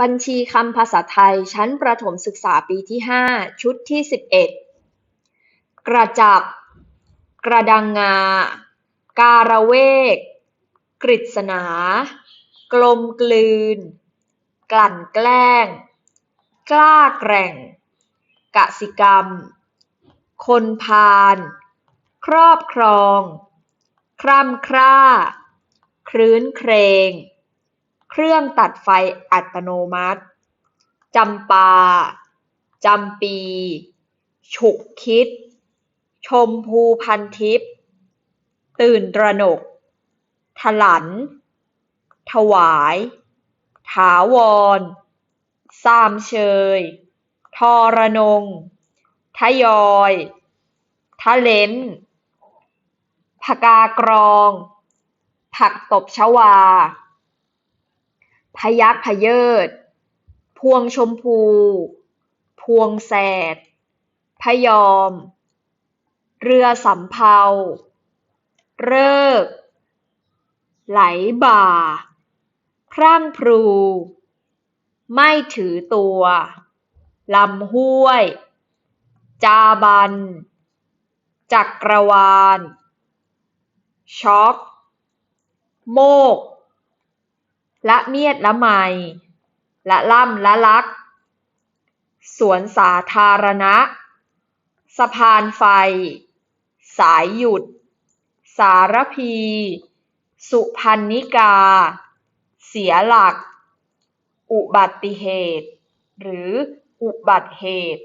บัญชีคำภาษาไทยชั้นประถมศึกษาปีที่ 5 ชุดที่ 11 กระจับ กระดังงา การะเวก กฤษณา กลมกลืน กลั่นแกล้ง กล้าแกร่ง กสิกรรม คนพาล ครอบครอง คร่ำคร่า ครื้นเครง เครื่องตัดไฟอัตโนมัติ จำปา จำปี ฉุกคิด ชมพูพันทิพย์ ตื่นตระหนก ถลัน ถวาย ถาวร สามเชย ทอรนง ทยอย ทะเลนผกากรอง ผักตบชวา พยัคฆ์พเยิด พวงชมพู พวงแสด พยอม เรือสำเภาฤกษ์ไหลบ่า พรั่งพรู ไม่ถือตัว ลำห้วย จาบัน จักรวาล ช็อก โมก ละเมียดละไม ละล่ำละลัก สวนสาธารณะ สะพานไฟ สายหยุด สารพี สุพรรณิกา เสียหลัก อุบัติเหตุ หรืออุบัติเหตุ